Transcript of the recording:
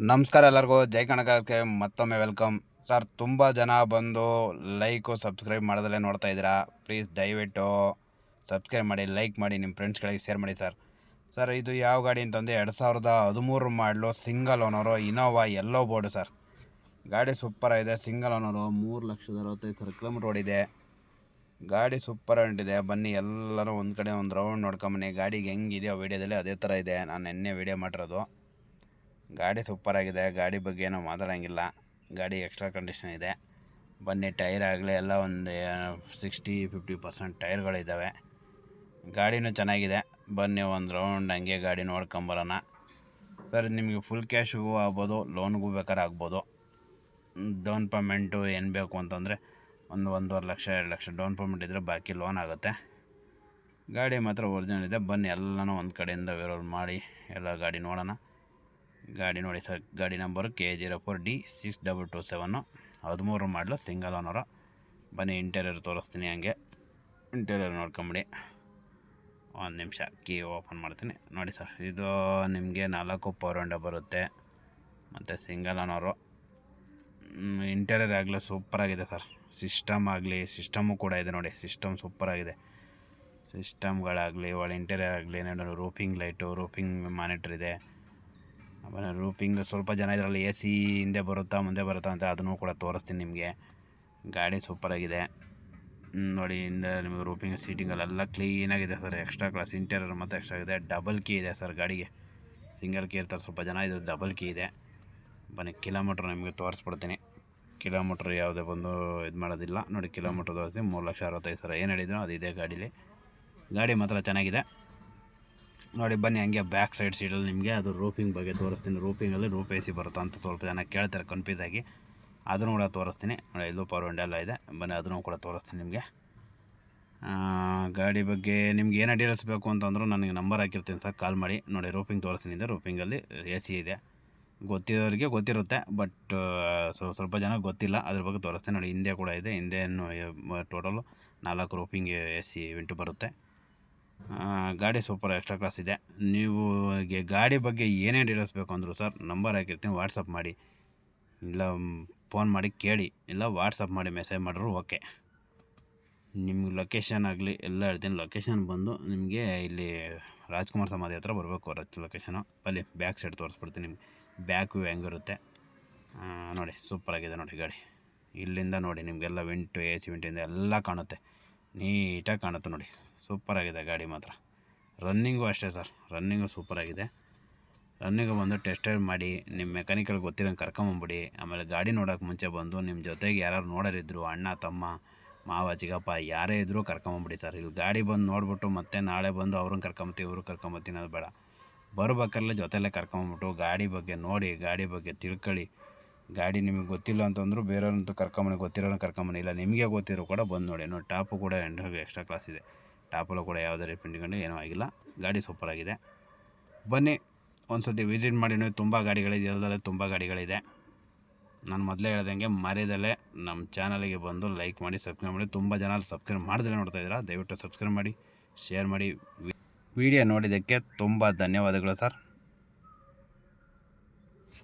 ನಮಸ್ಕಾರ ಎಲ್ಲರಿಗೂ. ಜೈ ಕಣಕಕ್ಕೆ ಮತ್ತೊಮ್ಮೆ ವೆಲ್ಕಮ್. ಸರ್, ತುಂಬ ಜನ ಬಂದು ಲೈಕು ಸಬ್ಸ್ಕ್ರೈಬ್ ಮಾಡೋದಲ್ಲೇ ನೋಡ್ತಾ ಇದ್ದೀರಾ? ಪ್ಲೀಸ್ ದಯವಿಟ್ಟು ಸಬ್ಸ್ಕ್ರೈಬ್ ಮಾಡಿ ಲೈಕ್ ಮಾಡಿ, ನಿಮ್ಮ ಫ್ರೆಂಡ್ಸ್ಗಳಿಗೆ ಶೇರ್ ಮಾಡಿ ಸರ್. ಸರ್, ಇದು ಯಾವ ಗಾಡಿ ಅಂತಂದರೆ ಎರಡು ಸಾವಿರದ ಹದಿಮೂರು ಮಾಡಲು single owner Innova yellow board sir. ಗಾಡಿ ಸೂಪರ್ ಇದೆ ಸಿಂಗಲ್ ಓನರು ಮೂರು ಲಕ್ಷದ ಅರವತ್ತೈದು ಸಾವಿರ ಕಿಲೋಮೀಟ್ರ್ ಓಡಿದೆ ಗಾಡಿ ಸೂಪರ್ ಹೊಂಟಿದೆ ಬನ್ನಿ, ಎಲ್ಲರೂ ಒಂದು ಕಡೆ ಒಂದು ರೌಂಡ್ ನೋಡ್ಕೊಂಬನ್ನಿ ಗಾಡಿಗೆ ಹೆಂಗಿದೆಯೋ ವೀಡಿಯೋದಲ್ಲಿ ಅದೇ ಥರ ಇದೆ. ನಾನು ನಿನ್ನೆ ವೀಡಿಯೋ ಮಾಡಿರೋದು. ಗಾಡಿ ಸೂಪರ್ ಆಗಿದೆ, ಗಾಡಿ ಬಗ್ಗೆ ಏನೂ ಮಾತಾಡೋಂಗಿಲ್ಲ. ಗಾಡಿ ಎಕ್ಸ್ಟ್ರಾ ಕಂಡೀಷನ್ ಇದೆ. ಬನ್ನಿ, ಟೈರ್ ಆಗಲಿ ಎಲ್ಲ ಒಂದು ಸಿಕ್ಸ್ಟಿ ಫಿಫ್ಟಿ ಪರ್ಸೆಂಟ್ ಟೈರ್ಗಳಿದ್ದಾವೆ ಗಾಡಿನೂ ಚೆನ್ನಾಗಿದೆ. ಬನ್ನಿ, ಒಂದು ರೌಂಡ್ ಹಂಗೆ ಗಾಡಿ ನೋಡ್ಕೊಂಬರೋಣ. ಸರ್, ನಿಮಗೆ ಫುಲ್ ಕ್ಯಾಶಿಗೂ ಆಗ್ಬೋದು ಲೋನ್ಗೂ ಬೇಕಾದ್ರೆ ಆಗ್ಬೋದು. ಡೌನ್ ಪೇಮೆಂಟು ಏನು ಬೇಕು ಅಂತಂದರೆ ಒಂದು ಒಂದೂವರೆ ಲಕ್ಷ, ಎರಡು ಲಕ್ಷ ಡೌನ್ ಪೇಮೆಂಟ್ ಇದ್ದರೆ ಬಾಕಿ ಲೋನ್ ಆಗುತ್ತೆ. ಗಾಡಿ ಮಾತ್ರ ಒರಿಜಿನಲ್ ಇದೆ. ಬನ್ನಿ, ಎಲ್ಲನೂ ಒಂದು ಕಡೆಯಿಂದ ವಿರೋಲ್ ಮಾಡಿ, ಎಲ್ಲ ಗಾಡಿ ನೋಡೋಣ. ಗಾಡಿ ನೋಡಿ ಸರ್, ಗಾಡಿ number K zero four D six double two seven ಹದಿಮೂರು ಮಾಡಲು ಸಿಂಗಲ್ ಓನರ. ಬನ್ನಿ ಇಂಟೀರಿಯರ್ ತೋರಿಸ್ತೀನಿ ಹಂಗೆ. ಇಂಟೀರಿಯರ್ ನೋಡ್ಕೊಂಬಿಡಿ. ಒಂದು ನಿಮಿಷ ಕೀ ಓಪನ್ ಮಾಡ್ತೀನಿ. ನೋಡಿ ಸರ್, ಇದು ನಿಮಗೆ ನಾಲ್ಕು ಪವರ್ ಹಂಡ ಬರುತ್ತೆ. ಮತ್ತು ಸಿಂಗಲ್ ಓನರು. ಇಂಟೀರಿಯರ್ ಆಗಲಿ ಸೂಪರಾಗಿದೆ ಸರ್. ಸಿಸ್ಟಮ್ ಆಗಲಿ ಸಿಸ್ಟಮು ಕೂಡ ಇದೆ ನೋಡಿ. ಸಿಸ್ಟಮ್ ಸೂಪರಾಗಿದೆ ಸಿಸ್ಟಮ್ಗಳಾಗಲಿ ಒಳ ಇಂಟೀರಿಯರ್ ಆಗಲಿ ನೋಡಿ ರೂಫಿಂಗ್ ಲೈಟು ರೂಫಿಂಗ್ ಮಾನಿಟ್ರ್ ಇದೆ. ಆಮೇಲೆ ರೂಪಿಂಗ್ ಸ್ವಲ್ಪ ಜನ ಇದರಲ್ಲಿ ಎ ಸಿ ಹಿಂದೆ ಬರುತ್ತಾ ಮುಂದೆ ಬರುತ್ತಾ ಅಂತ ಅದನ್ನು ಕೂಡ ತೋರಿಸ್ತೀನಿ ನಿಮಗೆ. ಗಾಡಿ ಸೂಪರಾಗಿದೆ ನೋಡಿ, ಹಿಂದೆ ನಿಮಗೆ ರೂಪಿಂಗ್ ಸೀಟಿಂಗಲ್ಲೆಲ್ಲ ಕ್ಲೀನಾಗಿದೆ ಸರ್ ಎಕ್ಸ್ಟ್ರಾ ಕ್ಲಾಸ್ ಇಂಟೀರಿಯರ್ ಮತ್ತು ಎಕ್ಸ್ಟ್ರಾ ಇದೆ ಡಬಲ್ ಕೀ ಇದೆ ಸರ್ ಗಾಡಿಗೆ. ಸಿಂಗಲ್ ಕೀ ಇರ್ತಾರೆ, ಸ್ವಲ್ಪ ಜನ ಇದು ಡಬಲ್ ಕೀ ಇದೆ. ಬನ್ನಿ ಕಿಲೋಮೀಟ್ರ್ ನಿಮಗೆ ತೋರಿಸ್ಬಿಡ್ತೀನಿ. ಕಿಲೋಮೀಟ್ರ್ ಯಾವುದೇ ಬಂದು ಇದು ಮಾಡೋದಿಲ್ಲ. ನೋಡಿ ಕಿಲೋಮೀಟ್ರ್ ತೋರಿಸಿ ಮೂರು ಲಕ್ಷ ಅರವತ್ತೈದು ಸಾವಿರ ಏನು ಹೇಳಿದ್ರು, ಅದು ಇದೆ ಗಾಡೀಲಿ. ಗಾಡಿ ಮಾತ್ರ ಚೆನ್ನಾಗಿದೆ. ನೋಡಿ, ಬನ್ನಿ, ಹಂಗೆ ಬ್ಯಾಕ್ ಸೈಡ್ ಸೀಟಲ್ಲಿ ನಿಮಗೆ ಅದು ರೂಪಿಂಗ್ ಬಗ್ಗೆ ತೋರಿಸ್ತೀನಿ. ರೂಪಿಂಗಲ್ಲಿ ರೂಪ್ ಎ ಸಿ ಬರುತ್ತಾ ಅಂತ ಸ್ವಲ್ಪ ಜನ ಕೇಳ್ತಾರೆ ಕನ್ಫ್ಯೂಸ್ ಆಗಿ. ಅದನ್ನು ಕೂಡ ತೋರಿಸ್ತೀನಿ. ನೋಡಿ, ಇಲ್ಲೂ ಪವರ್ ವಿಂಡೆಲ್ಲ ಇದೆ. ಬನ್ನಿ, ಅದನ್ನು ಕೂಡ ತೋರಿಸ್ತೀನಿ ನಿಮಗೆ. ಗಾಡಿ ಬಗ್ಗೆ ನಿಮ್ಗೆ ಏನೇ ಡೀಟೇಲ್ಸ್ ಬೇಕು ಅಂತಂದ್ರೂ ನನಗೆ ನಂಬರ್ ಹಾಕಿರ್ತೀನಿ ಸರ್. ಕಾಲ್ ಮಾಡಿ. ನೋಡಿ ರೂಪಿಂಗ್ ತೋರಿಸ್ತೀನಿ ಇದೆ. ರೂಪಿಂಗಲ್ಲಿ ಎ ಸಿ ಇದೆ. ಗೊತ್ತಿರೋರಿಗೆ ಗೊತ್ತಿರುತ್ತೆ ಬಟ್ ಸ್ವಲ್ಪ ಜನ ಗೊತ್ತಿಲ್ಲ. ಅದ್ರ ಬಗ್ಗೆ ತೋರಿಸ್ತೀನಿ. ನೋಡಿ, ಹಿಂದೆ ಕೂಡ ಇದೆ. ಹಿಂದೆಯನ್ನು ಟೋಟಲು ನಾಲ್ಕು ರೂಪಿಂಗ್ ಎ ಸಿ ವಿಂಟು ಬರುತ್ತೆ. ಗಾಡಿ ಸೂಪರ್ ಎಕ್ಸ್ಟ್ರಾ ಕ್ಲಾಸ್ ಇದೆ. ನೀವು ಗಾಡಿ ಬಗ್ಗೆ ಏನೇ ಡೀಟೇಲ್ಸ್ ಬೇಕು ಅಂದರು ಸರ್ ನಂಬರ್ ಹಾಕಿರ್ತೀನಿ ವಾಟ್ಸಪ್ ಮಾಡಿ. ಇಲ್ಲ ಫೋನ್ ಮಾಡಿ ಕೇಳಿ. ಇಲ್ಲ ವಾಟ್ಸಪ್ ಮಾಡಿ ಮೆಸೇಜ್ ಮಾಡಿದ್ರು ಓಕೆ ನಿಮ್ಗೆ ಲೊಕೇಶನ್ ಆಗಲಿ, ಎಲ್ಲ ಹೇಳ್ತೀನಿ. ಲೊಕೇಶನ್ ಬಂದು ನಿಮಗೆ ಇಲ್ಲಿ ರಾಜ್ಕುಮಾರ್ ಸಮಾಧಿ ಹತ್ರ ಬರಬೇಕು ರಚ್ ಲೊಕೇಶನು ಅಲ್ಲಿ ಬ್ಯಾಕ್ ಸೈಡ್ ತೋರಿಸ್ಬಿಡ್ತೀನಿ ನಿಮ್ಗೆ. ಬ್ಯಾಕ್ ವ್ಯೂ ಹೆಂಗಿರುತ್ತೆ. ನೋಡಿ ಸೂಪರಾಗಿದೆ ನೋಡಿ ಗಾಡಿ. ಇಲ್ಲಿಂದ ನೋಡಿ ನಿಮಗೆಲ್ಲ ವಿಂಟು ಎ ಸಿ ವಿಂಟಿಂದ ಎಲ್ಲ ಕಾಣುತ್ತೆ. ನೀಟಾಗಿ ಕಾಣುತ್ತೆ ನೋಡಿ. ಸೂಪರಾಗಿದೆ ಗಾಡಿ ಮಾತ್ರ. ರನ್ನಿಂಗು ಅಷ್ಟೇ ಸರ್ ರನ್ನಿಂಗು ಸೂಪರಾಗಿದೆ ರನ್ನಿಂಗು ಬಂದು ಟೆಸ್ಟ್ ಡ್ರೈವ್ ಮಾಡಿ ನಿಮ್ಮ ಮೆಕ್ಯಾನಿಕಲ್ ಗೊತ್ತಿರೋಂಗೆ ಕರ್ಕೊಂಬಂಬಿಡಿ ಆಮೇಲೆ ಗಾಡಿ ನೋಡೋಕೆ ಮುಂಚೆ ಬಂದು ನಿಮ್ಮ ಜೊತೆಗೆ ಯಾರು ನೋಡೋರಿದ್ದರು ಅಣ್ಣ, ತಮ್ಮ, ಮಾವ, ಚಿಕ್ಕಪ್ಪ, ಯಾರೇ ಇದ್ದರೂ ಕರ್ಕೊಂಬಂಬಿಡಿ ಸರ್ ಇಲ್ಲಿ ಗಾಡಿ ಬಂದು ನೋಡಿಬಿಟ್ಟು ಮತ್ತೆ ನಾಳೆ ಬಂದು ಅವ್ರನ್ನ ಕರ್ಕೊಂಬತ್ತೀವಿ ಇವ್ರು ಕರ್ಕೊಂಬತ್ತೀನಿ ಅದು ಬೇಡ. ಬರ್ಬೇಕಲ್ಲೇ ಜೊತೆಲೇ ಕರ್ಕೊಂಬಂದ್ಬಿಟ್ಟು ಗಾಡಿ ಬಗ್ಗೆ ನೋಡಿ, ಗಾಡಿ ಬಗ್ಗೆ ತಿಳ್ಕೊಳ್ಳಿ. ಗಾಡಿ ನಿಮಗೆ ಗೊತ್ತಿಲ್ಲ ಅಂತಂದರೂ ಬೇರೆಯವ್ರಂತೂ ಕರ್ಕೊಂಬನಿ ಗೊತ್ತಿರೋನು ಕರ್ಕೊಂಬನಿ ಇಲ್ಲ, ನಿಮಗೆ ಗೊತ್ತಿರೋ ಕೂಡ ಬಂದು ನೋಡಿ. ನೋಡಿ, ಟಾಪು ಕೂಡ ಎಕ್ಸ್ಟ್ರಾ ಕ್ಲಾಸ್ ಇದೆ. ಟಾಪಲ್ಲೂ ಕೂಡ ಯಾವುದೇ ರಿಪೇಂಟಿಕೊಂಡು ಏನೂ ಆಗಿಲ್ಲ. ಗಾಡಿ ಸೂಪರಾಗಿದೆ ಬನ್ನಿ ಒಂದು ಸತಿ ವಿಸಿಟ್ ಮಾಡಿ ನೋಡಿ. ತುಂಬ ಗಾಡಿಗಳಿದೆ. ಎಲ್ಲದಲ್ಲೇ ತುಂಬ ಗಾಡಿಗಳಿದೆ. ನಾನು ಮೊದಲೇ ಹೇಳ್ದಂಗೆ ಮರ್ಯದಲ್ಲೇ ನಮ್ಮ ಚಾನಲಿಗೆ ಬಂದು ಲೈಕ್ ಮಾಡಿ, ಸಬ್ಸ್ಕ್ರೈಬ್ ಮಾಡಿ. ತುಂಬ ಜನ ಸಬ್ಸ್ಕ್ರೈಬ್ ಮಾಡಿದ್ರೆ ನೋಡ್ತಾ ಇದ್ದೀರಾ? ದಯವಿಟ್ಟು ಸಬ್ಸ್ಕ್ರೈಬ್ ಮಾಡಿ, ಶೇರ್ ಮಾಡಿ. ವಿಡಿಯೋ ನೋಡಿದ್ದಕ್ಕೆ ತುಂಬ ಧನ್ಯವಾದಗಳು ಸರ್.